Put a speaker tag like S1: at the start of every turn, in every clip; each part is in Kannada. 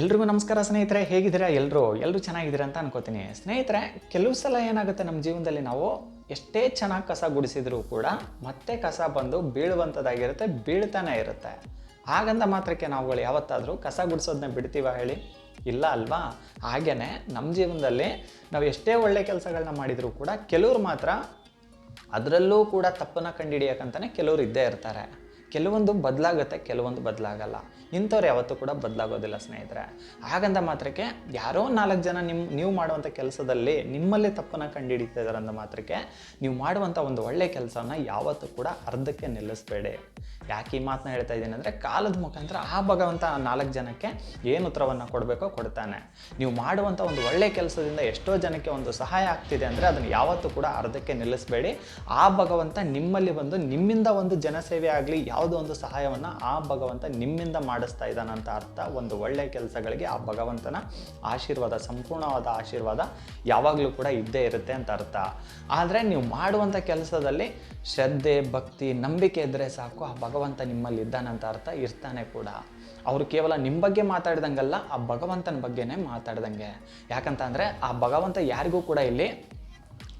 S1: ಎಲ್ರಿಗೂ ನಮಸ್ಕಾರ ಸ್ನೇಹಿತರೆ, ಹೇಗಿದ್ದೀರಾ ಎಲ್ಲರೂ ಎಲ್ಲರೂ ಚೆನ್ನಾಗಿದ್ದೀರಾ ಅಂತ ಅನ್ಕೋತೀನಿ. ಸ್ನೇಹಿತರೆ, ಕೆಲವು ಸಲ ಏನಾಗುತ್ತೆ ನಮ್ಮ ಜೀವನದಲ್ಲಿ ನಾವು ಎಷ್ಟೇ ಚೆನ್ನಾಗಿ ಕಸ ಗುಡಿಸಿದ್ರೂ ಕೂಡ ಮತ್ತೆ ಕಸ ಬಂದು ಬೀಳುವಂಥದ್ದಾಗಿರುತ್ತೆ, ಬೀಳ್ತಾನೆ ಇರುತ್ತೆ. ಹಾಗಂದ ಮಾತ್ರಕ್ಕೆ ನಾವುಗಳು ಯಾವತ್ತಾದರೂ ಕಸ ಗುಡಿಸೋದನ್ನ ಬಿಡ್ತೀವ ಹೇಳಿ? ಇಲ್ಲ ಅಲ್ವಾ? ಹಾಗೇನೆ ನಮ್ಮ ಜೀವನದಲ್ಲಿ ನಾವು ಎಷ್ಟೇ ಒಳ್ಳೆ ಕೆಲಸಗಳನ್ನ ಮಾಡಿದರೂ ಕೂಡ ಕೆಲವ್ರು ಮಾತ್ರ ಅದರಲ್ಲೂ ಕೂಡ ತಪ್ಪನ್ನು ಕಂಡುಹಿಡಿಯೋಕ್ಕಂತಾನೆ ಕೆಲವರು ಇದ್ದೇ ಇರ್ತಾರೆ. ಕೆಲವೊಂದು ಬದಲಾಗುತ್ತೆ, ಕೆಲವೊಂದು ಬದಲಾಗಲ್ಲ. ಇಂಥವ್ರು ಯಾವತ್ತೂ ಕೂಡ ಬದಲಾಗೋದಿಲ್ಲ ಸ್ನೇಹಿತರೆ. ಹಾಗಂತ ಮಾತ್ರಕ್ಕೆ ಯಾರೋ ನಾಲ್ಕು ಜನ ನಿಮ್ಮ ನೀವು ಮಾಡುವಂಥ ಕೆಲಸದಲ್ಲಿ ನಿಮ್ಮಲ್ಲೇ ತಪ್ಪನ್ನು ಕಂಡುಹಿಡಿತಿದ್ದಾರೆ ಅಂದ ಮಾತ್ರಕ್ಕೆ ನೀವು ಮಾಡುವಂಥ ಒಂದು ಒಳ್ಳೆಯ ಕೆಲಸನ ಯಾವತ್ತೂ ಕೂಡ ಅರ್ಧಕ್ಕೆ ನಿಲ್ಲಿಸಬೇಡಿ. ಯಾಕೆ ಈ ಮಾತನ್ನ ಹೇಳ್ತಾ ಇದ್ದೀನಿ ಅಂದರೆ ಕಾಲದ ಮುಖಾಂತರ ಆ ಭಗವಂತ ನಾಲ್ಕು ಜನಕ್ಕೆ ಏನು ಉತ್ತರವನ್ನು ಕೊಡಬೇಕೋ ಕೊಡ್ತಾನೆ. ನೀವು ಮಾಡುವಂಥ ಒಂದು ಒಳ್ಳೆಯ ಕೆಲಸದಿಂದ ಎಷ್ಟೋ ಜನಕ್ಕೆ ಒಂದು ಸಹಾಯ ಆಗ್ತಿದೆ ಅಂದರೆ ಅದನ್ನು ಯಾವತ್ತೂ ಕೂಡ ಅರ್ಧಕ್ಕೆ ನಿಲ್ಲಿಸಬೇಡಿ. ಆ ಭಗವಂತ ನಿಮ್ಮಲ್ಲಿ ಬಂದು ನಿಮ್ಮಿಂದ ಒಂದು ಜನಸೇವೆ ಆಗಲಿ ಯಾವುದೋ ಒಂದು ಸಹಾಯವನ್ನು ಆ ಭಗವಂತ ನಿಮ್ಮಿಂದ ಮಾಡಿಸ್ತಾ ಇದ್ದಾನಂತ ಅರ್ಥ. ಒಂದು ಒಳ್ಳೆಯ ಕೆಲಸಗಳಿಗೆ ಆ ಭಗವಂತನ ಆಶೀರ್ವಾದ, ಸಂಪೂರ್ಣವಾದ ಆಶೀರ್ವಾದ ಯಾವಾಗಲೂ ಕೂಡ ಇದ್ದೇ ಇರುತ್ತೆ ಅಂತ ಅರ್ಥ. ಆದರೆ ನೀವು ಮಾಡುವಂಥ ಕೆಲಸದಲ್ಲಿ ಶ್ರದ್ಧೆ, ಭಕ್ತಿ, ನಂಬಿಕೆ ಇದ್ದರೆ ಸಾಕು, ಆ ಭಗವಂತ ನಿಮ್ಮಲ್ಲಿ ಇದ್ದಾನಂತ ಅರ್ಥ ಇರ್ತಾನೆ ಕೂಡ. ಅವರು ಕೇವಲ ನಿಮ್ಮ ಬಗ್ಗೆ ಮಾತಾಡ್ದಂಗಲ್ಲ, ಆ ಭಗವಂತನ ಬಗ್ಗೆನೇ ಮಾತಾಡ್ದಂಗೆ. ಯಾಕಂತ ಅಂದರೆ ಆ ಭಗವಂತ ಯಾರಿಗೂ ಕೂಡ ಇಲ್ಲಿ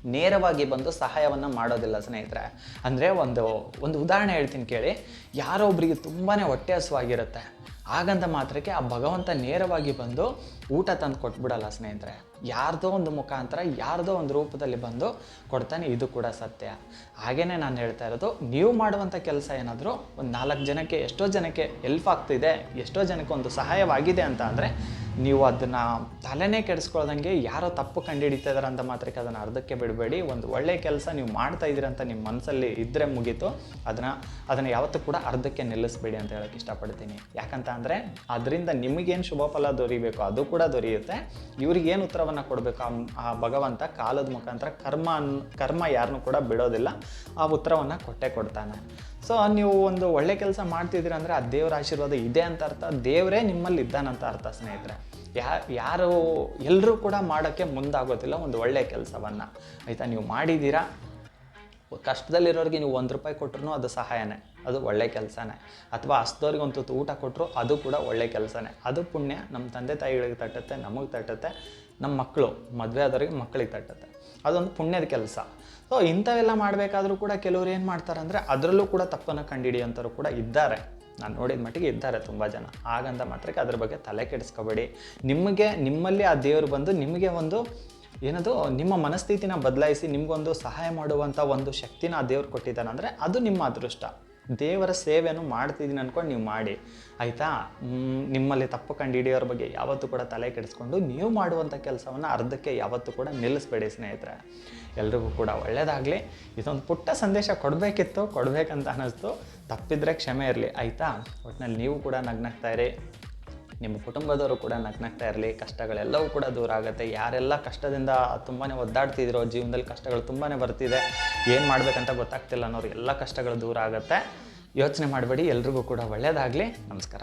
S1: ನೇರವಾಗಿ ಬಂದು ಸಹಾಯವನ್ನು ಮಾಡೋದಿಲ್ಲ ಸ್ನೇಹಿತರೆ. ಅಂದರೆ ಒಂದು ಒಂದು ಉದಾಹರಣೆ ಹೇಳ್ತೀನಿ ಕೇಳಿ. ಯಾರೋ ಒಬ್ಬರಿಗೆ ತುಂಬಾ ಹೊಟ್ಟೆ ಹಸುವಾಗಿರುತ್ತೆ. ಹಾಗಂತ ಮಾತ್ರಕ್ಕೆ ಆ ಭಗವಂತ ನೇರವಾಗಿ ಬಂದು ಊಟ ತಂದು ಕೊಟ್ಬಿಡಲ್ಲ ಸ್ನೇಹಿತರೆ. ಯಾರ್ದೋ ಒಂದು ಮುಖಾಂತರ ಯಾರ್ದೋ ಒಂದು ರೂಪದಲ್ಲಿ ಬಂದು ಕೊಡ್ತಾನೆ, ಇದು ಕೂಡ ಸತ್ಯ. ಹಾಗೇನೆ ನಾನು ಹೇಳ್ತಾ ಇರೋದು, ನೀವು ಮಾಡುವಂಥ ಕೆಲಸ ಏನಾದರೂ ಒಂದು ನಾಲ್ಕು ಜನಕ್ಕೆ, ಎಷ್ಟೋ ಜನಕ್ಕೆ ಹೆಲ್ಪ್ ಆಗ್ತಿದೆ, ಎಷ್ಟೋ ಜನಕ್ಕೆ ಒಂದು ಸಹಾಯವಾಗಿದೆ ಅಂತ ಅಂದರೆ ನೀವು ಅದನ್ನು ತಲೆನೇ ಕೆಡಿಸ್ಕೊಳ್ದಂಗೆ ಯಾರೋ ತಪ್ಪು ಕಂಡುಹಿಡಿತಾ ಇದ್ದಾರೆ ಅಂತ ಮಾತ್ರಕ್ಕೆ ಅದನ್ನು ಅರ್ಧಕ್ಕೆ ಬಿಡಬೇಡಿ. ಒಂದು ಒಳ್ಳೆಯ ಕೆಲಸ ನೀವು ಮಾಡ್ತಾ ಇದ್ದೀರ ಅಂತ ನಿಮ್ಮ ಮನಸ್ಸಲ್ಲಿ ಇದ್ದರೆ ಮುಗೀತು. ಅದನ್ನು ಅದನ್ನು ಯಾವತ್ತೂ ಕೂಡ ಅರ್ಧಕ್ಕೆ ನಿಲ್ಲಿಸಬೇಡಿ ಅಂತ ಹೇಳೋಕ್ಕೆ ಇಷ್ಟಪಡ್ತೀನಿ. ಯಾಕಂತ ಅಂದರೆ, ಅದರಿಂದ ನಿಮಗೇನು ಶುಭ ಫಲ ದೊರೀಬೇಕು, ಅದು ಕೂಡ ದೊರೆಯುತ್ತೆ. ಇವ್ರಿಗೇನು ಉತ್ತರವನ್ನು ಕೊಡಬೇಕು ಆ ಭಗವಂತ ಕಾಲದ ಮುಖಾಂತರ ಕರ್ಮ ಕರ್ಮ ಯಾರನ್ನು ಕೂಡ ಬಿಡೋದಿಲ್ಲ, ಆ ಉತ್ತರವನ್ನು ಕೊಟ್ಟೆ ಕೊಡ್ತಾನೆ. ಸೊ ನೀವು ಒಂದು ಒಳ್ಳೆ ಕೆಲಸ ಮಾಡ್ತಿದ್ದೀರ ಅಂದರೆ ಆ ದೇವರ ಆಶೀರ್ವಾದ ಇದೆ ಅಂತ ಅರ್ಥ, ದೇವರೇ ನಿಮ್ಮಲ್ಲಿ ಇದ್ದಾನಂತ ಅರ್ಥ ಸ್ನೇಹಿತರೆ. ಯಾ, ಯಾರು ಎಲ್ಲರೂ ಕೂಡ ಮಾಡೋಕ್ಕೆ ಮುಂದಾಗೋದಿಲ್ಲ ಒಂದು ಒಳ್ಳೆಯ ಕೆಲಸವನ್ನು. ಆಯಿತಾ, ನೀವು ಮಾಡಿದ್ದೀರಾ? ಕಷ್ಟದಲ್ಲಿರೋರಿಗೆ ನೀವು ಒಂದು ರೂಪಾಯಿ ಕೊಟ್ಟರು ಅದು ಸಹಾಯನೇ, ಅದು ಒಳ್ಳೆ ಕೆಲಸನೇ. ಅಥವಾ ಹಸ್ದವ್ರಿಗೆ ಒಂದು ತುತ್ತು ಊಟ ಕೊಟ್ಟರು ಅದು ಕೂಡ ಒಳ್ಳೆ ಕೆಲಸನೇ. ಅದು ಪುಣ್ಯ ನಮ್ಮ ತಂದೆ ತಾಯಿಗಳಿಗೆ ತಟ್ಟುತ್ತೆ, ನಮಗೆ ತಟ್ಟುತ್ತೆ ನಮ್ಮ ಮಕ್ಕಳು ಮದುವೆ ಆದವ್ರಿಗೆ ಮಕ್ಕಳಿಗೆ ತಟ್ಟುತ್ತೆ. ಅದೊಂದು ಪುಣ್ಯದ ಕೆಲಸ. ಸೊ ಇಂಥವೆಲ್ಲ ಮಾಡಬೇಕಾದ್ರೂ ಕೂಡ ಕೆಲವರು ಏನು ಮಾಡ್ತಾರೆ ಅಂದರೆ ಅದರಲ್ಲೂ ಕೂಡ ತಪ್ಪನ್ನು ಕಂಡುಹಿಡಿಯೋಂಥವ್ರು ಕೂಡ ಇದ್ದಾರೆ. ನಾನು ನೋಡಿದ ಮಟ್ಟಿಗೆ ಇದ್ದಾರೆ ತುಂಬ ಜನ. ಹಾಗಂತ ಮಾತ್ರಕ್ಕೆ ಅದ್ರ ಬಗ್ಗೆ ತಲೆ ಕೆಡಿಸ್ಕೋಬೇಡಿ. ನಿಮಗೆ, ನಿಮ್ಮಲ್ಲಿ ಆ ದೇವರು ಬಂದು ನಿಮಗೆ ಒಂದು ಏನದು? ನಿಮ್ಮ ಮನಸ್ಥಿತಿನ ಬದಲಾಯಿಸಿ ನಿಮಗೊಂದು ಸಹಾಯ ಮಾಡುವಂಥ ಒಂದು ಶಕ್ತಿನ ಆ ದೇವ್ರು ಕೊಟ್ಟಿದ್ದಾನೆ ಅಂದರೆ ಅದು ನಿಮ್ಮ ಅದೃಷ್ಟ. ದೇವರ ಸೇವೆಯನ್ನು ಮಾಡ್ತಿದ್ದೀನಿ ಅಂದ್ಕೊಂಡು ನೀವು ಮಾಡಿ. ಆಯಿತಾ? ನಿಮ್ಮಲ್ಲಿ ತಪ್ಪು ಕಂಡು ಹಿಡಿಯೋರ ಬಗ್ಗೆ ಯಾವತ್ತೂ ಕೂಡ ತಲೆ ಕೆಡಿಸ್ಕೊಂಡು ನೀವು ಮಾಡುವಂಥ ಕೆಲಸವನ್ನು ಅರ್ಧಕ್ಕೆ ಯಾವತ್ತೂ ಕೂಡ ನಿಲ್ಲಿಸ್ಬೇಡಿ ಸ್ನೇಹಿತರೆ. ಎಲ್ರಿಗೂ ಕೂಡ ಒಳ್ಳೆಯದಾಗಲಿ ಇದೊಂದು ಪುಟ್ಟ ಸಂದೇಶ ಕೊಡಬೇಕಿತ್ತು, ಕೊಡಬೇಕಂತ ಅನ್ನಿಸ್ತು ತಪ್ಪಿದ್ರೆ ಕ್ಷಮೆ ಇರಲಿ. ಆಯಿತಾ? ಒಟ್ಟಿನಲ್ಲಿ ನೀವು ಕೂಡ ನಗ್ನಾಗ್ತಾ ಇರಿ. ನಿಮ್ಮ ಕುಟುಂಬದವರು ಕೂಡ ನಗ್ನಗ್ತಾ ಇರಲಿ, ಕಷ್ಟಗಳೆಲ್ಲವೂ ಕೂಡ ದೂರ ಆಗುತ್ತೆ. ಯಾರೆಲ್ಲ ಕಷ್ಟದಿಂದ ತುಂಬಾ ಒದ್ದಾಡ್ತಿದ್ರೋ, ಜೀವನದಲ್ಲಿ ಕಷ್ಟಗಳು ತುಂಬಾ ಬರ್ತಿದೆ, ಏನು ಮಾಡಬೇಕಂತ ಗೊತ್ತಾಗ್ತಿಲ್ಲ ಅನ್ನೋರು ಎಲ್ಲ ಕಷ್ಟಗಳು ದೂರ ಆಗುತ್ತೆ. ಯೋಚನೆ ಮಾಡಬೇಡಿ, ಎಲ್ರಿಗೂ ಕೂಡ ಒಳ್ಳೆಯದಾಗಲಿ ನಮಸ್ಕಾರ.